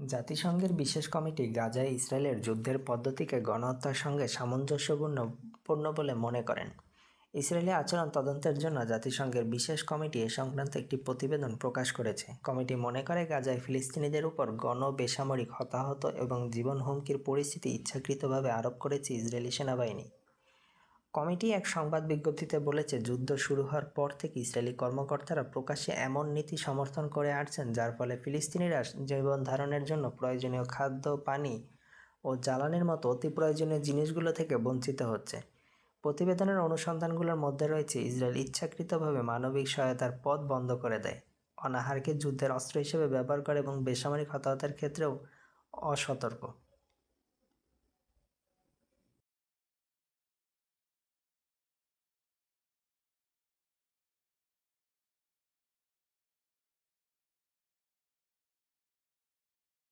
জাতিসংঘের বিশেষ কমিটি গাজায় ইসরায়েলের যুদ্ধের পদ্ধতিকে গণহত্যার সঙ্গে সামঞ্জস্যপূর্ণ বলে মনে করেন। ইসরায়েলি আচরণ তদন্তের জন্য জাতিসংঘের বিশেষ কমিটি এ সংক্রান্ত একটি প্রতিবেদন প্রকাশ করেছে। কমিটি মনে করে, গাজায় ফিলিস্তিনিদের উপর গণ বেসামরিক হতাহত এবং জীবন হুমকির পরিস্থিতি ইচ্ছাকৃতভাবে আরোপ করেছে ইসরায়েলি সেনাবাহিনী। কমিটি এক সংবাদ বিজ্ঞপ্তিতে বলেছে, যুদ্ধ শুরু হওয়ার পর থেকে ইসরায়েলি কর্মকর্তারা প্রকাশ্যে এমন নীতি সমর্থন করে আসছেন, যার ফলে ফিলিস্তিনিরা জীবন ধারণের জন্য প্রয়োজনীয় খাদ্য, পানি ও জ্বালানির মতো অতি প্রয়োজনীয় জিনিসগুলো থেকে বঞ্চিত হচ্ছে। প্রতিবেদনের অনুসন্ধানগুলোর মধ্যে রয়েছে, ইসরায়েল ইচ্ছাকৃতভাবে মানবিক সহায়তার পথ বন্ধ করে দেয়। অনাহারকে যুদ্ধের অস্ত্র হিসেবে ব্যবহার করে এবং বেসামরিক হতাহতের ক্ষেত্রেও অসতর্ক।